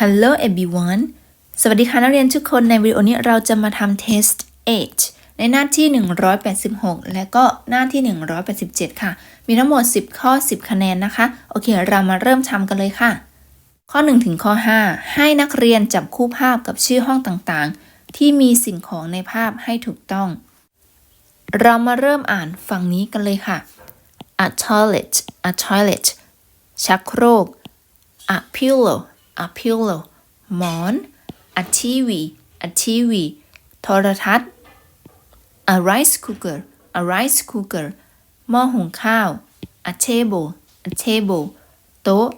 Hello everyone สวัสดีค่ะนักเรียนทุกคนในวิดีโอนี้เราจะมาทำ test 8 ในหน้าที่ 186 และก็หน้าที่ 187 ค่ะ มีทั้งหมด 10 ข้อ 10 คะแนนนะคะ โอเค เรามาเริ่มทำกันเลยค่ะ ข้อ 1 ถึงข้อ 5 ให้นักเรียนจับคู่ภาพกับชื่อห้องต่างๆ ที่มีสิ่งของในภาพให้ถูกต้อง เรามาเริ่มอ่านฝั่งนี้กันเลยค่ะ a toilet a toilet ชักโครก a pillow a pillow หมอน a TV a TV โทรทัศน์ a rice cooker a rice cooker หม้อหุงข้าว a table a table โต๊ะ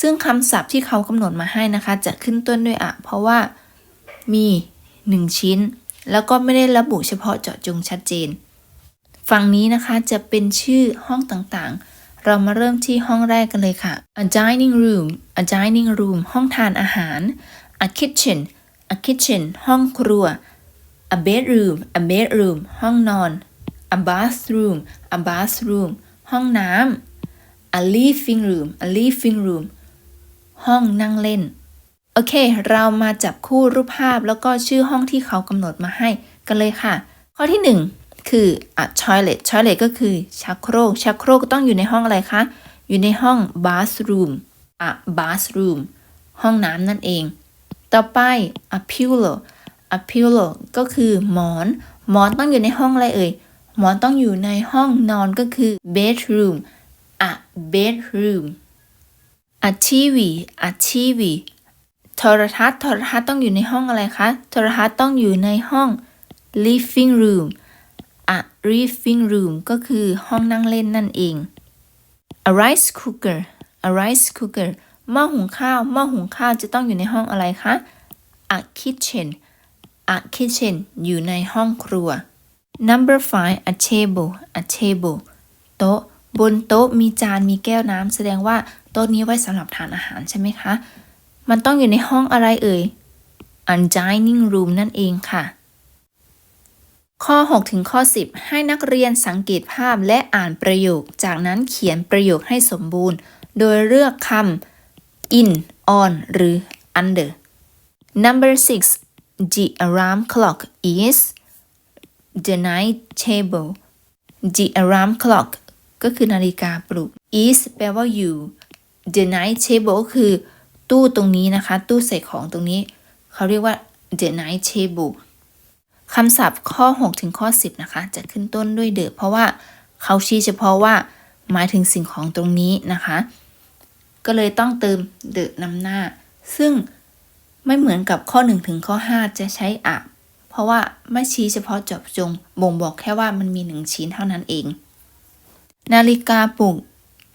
ซึ่งคำศัพท์ที่เขากำหนดมาให้นะคะ จะขึ้นต้นด้วยอะ เพราะว่ามีหนึ่งชิ้น แล้วก็ไม่ได้ระบุเฉพาะเจาะจงชัดเจน ฝั่งนี้นะคะจะเป็นชื่อห้องต่างๆ เรามาเริ่มที่ห้องแรกกันเลยค่ะ a dining room a dining room ห้องทานอาหาร a kitchen a kitchen ห้องครัว a bedroom a bedroom ห้องนอน a bathroom a bathroom ห้องน้ำ a living room a living room ห้องนั่งเล่น โอเค เรามาจับคู่รูปภาพแล้วก็ชื่อห้องที่เขากำหนดมาให้กันเลยค่ะ ข้อที่ 1 คือ a toilet toilet ก็คือชักโครกชักโครกต้องอยู่ในห้องอะไรคะ อยู่ในห้อง bathroom a bathroom ห้องน้ำนั่นเอง ต่อไป a pillow a pillow ก็คือหมอน หมอนต้องอยู่ในห้องอะไรเอ่ย หมอนต้องอยู่ในห้องนอนก็คือ bedroom a bedroom a TV a TV โทรทัศน์โทรทัศน์ต้องอยู่ในห้องอะไรคะ โทรทัศน์ต้องอยู่ในห้อง living room a living room ก็คือห้องนั่งเล่นนั่นเอง a rice cooker a rice cooker หม้อหุงข้าวหม้อหุงข้าวจะต้องอยู่ในห้องอะไรคะ a kitchen a kitchen อยู่ในห้องครัว number five a table a table โต๊ะ บนโต๊ะมีจานมีแก้วน้ำแสดงว่าโต๊ะนี้ไว้สำหรับทานอาหารใช่ไหมคะ มันต้องอยู่ในห้องอะไรเอ่ย a dining room นั่นเองค่ะ ข้อ 6 ถึงข้อ 10 ให้นักเรียนสังเกตภาพและอ่านประโยค จากนั้นเขียนประโยคให้สมบูรณ์ โดยเลือกคำ in on หรือ under number 6 the alarm clock is the night table the alarm clock ก็คือนาฬิกาปลุก is แปลว่าอยู่ the night table คือ ตู้ตรงนี้นะคะ ตู้ใส่ของตรงนี้ เขาเรียกว่า the night table คำศัพท์ข้อ 6 ถึงข้อ 10 นะคะ จะขึ้นต้นด้วยเดอเพราะว่าเขาชี้เฉพาะว่าหมายถึงสิ่งของตรงนี้นะคะ ก็เลยต้องเติมเดอะนำหน้า ซึ่งไม่เหมือนกับข้อ 1 ถึงข้อ 5 จะใช้อะ เพราะว่าไม่ชี้เฉพาะเจาะจง บ่งบอกแค่ว่ามันมีหนึ่งชิ้นเท่านั้นเอง นาฬิกาปลุก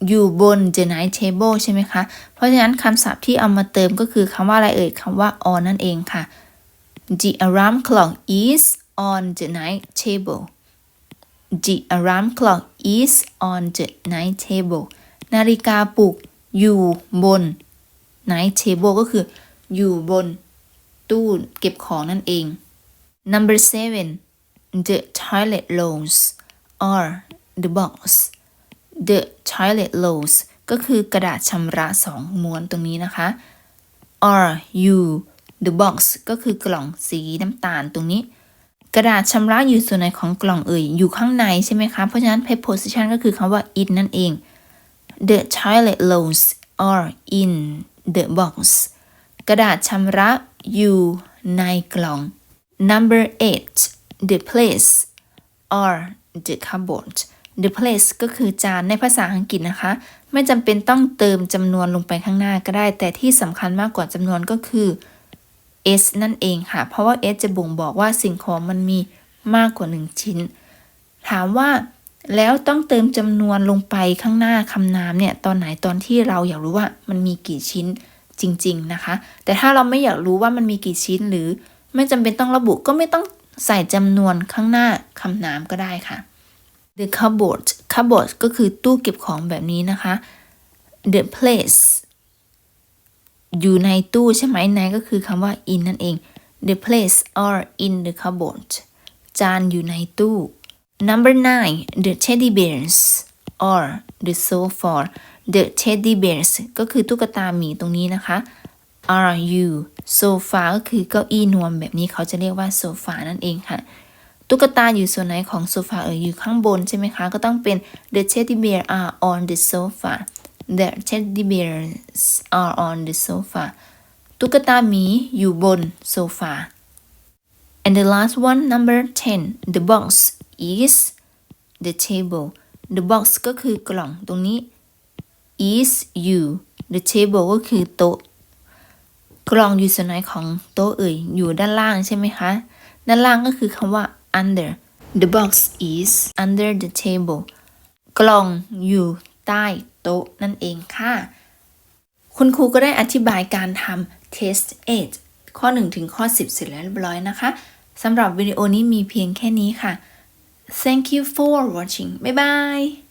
อยู่บน the night table ใช่ไหมคะ เพราะฉะนั้นคำศัพท์ที่เอามาเติมก็คือคำว่าอะไรเอ่ยคำว่า on นั่นเองค่ะ The alarm clock is on the night table The alarm clock is on the night table นาฬิกาปลุกอยู่บน night table ก็คืออยู่บนตู้เก็บของนั่นเอง Number seven the toilet rolls are the box the toilet rolls ก็คือกระดาษชำระสองม้วนตรงนี้นะคะ are you the box ก็คือกล่องสีน้ำตาลตรงนี้ กระดาษชำระอยู่ส่วนไหนของกล่องเอ่ย อยู่ข้างในใช่ไหมคะ เพราะฉะนั้น preposition ก็คือคำว่า in นั่นเอง the toilet rolls are in the box กระดาษชำระอยู่ในกล่อง number eight the place are the cupboard the place ก็คือจานในภาษาอังกฤษนะคะ ไม่จำเป็นต้องเติมจำนวนลงไปข้างหน้าก็ได้ แต่ที่สำคัญมากกว่าจำนวนก็คือ s นั่นเองค่ะ เพราะว่า s จะบ่งบอกว่าสิ่งของมันมีมากกว่า 1 ชิ้น ถามว่าแล้วต้องเติมจำนวนลงไปข้างหน้าคำนามเนี่ยตอนไหนตอนที่เราอยากรู้ว่ามันมีกี่ชิ้นจริง ๆนะคะ แต่ถ้าเราไม่อยากรู้ว่ามันมีกี่ชิ้นหรือไม่จำเป็นต้องระบุก็ไม่ต้องใส่จำนวนข้างหน้าคำนามก็ได้ค่ะ the cupboard cupboard ก็คือตู้เก็บของแบบนี้นะคะ the place อยู่ในตู้ใช่ไหมในก็คือคำว่า in นั่นเอง the place are in the cupboard จานอยู่ในตู้ number nine the teddy bears are the sofa the teddy bears ก็คือตุ๊กตาหมีตรงนี้นะคะ are you sofa ก็คือเก้าอี้นวมแบบนี้เขาจะเรียกว่าโซฟานั่นเองค่ะ ตุ๊กตาอยู่ส่วนไหนของโซฟาเอ่ยอยู่ข้างบนใช่ไหมคะ ก็ต้องเป็น the teddy bear are on the sofa the teddy bears are on the sofa ตุ๊กตาหมีอยู่บนโซฟา and the last one number 10 the box is the table the box ก็คือกล่องตรงนี้ is you the table ก็คือโต๊ะ กล่องอยู่ส่วนไหนของโต๊ะเอ่ย อยู่ด้านล่างใช่ไหมคะ ด้านล่างก็คือคำว่า under the box is under the table กล่องอยู่ใต้ โต๊ะนั่นเองค่ะ คุณครูก็ได้อธิบายการทำ test 8ข้อ 1 ถึงข้อ 10 เสร็จแล้วเรียบร้อยนะคะสำหรับวิดีโอนี้มีเพียงแค่นี้ค่ะ thank you for watching บ๊ายบาย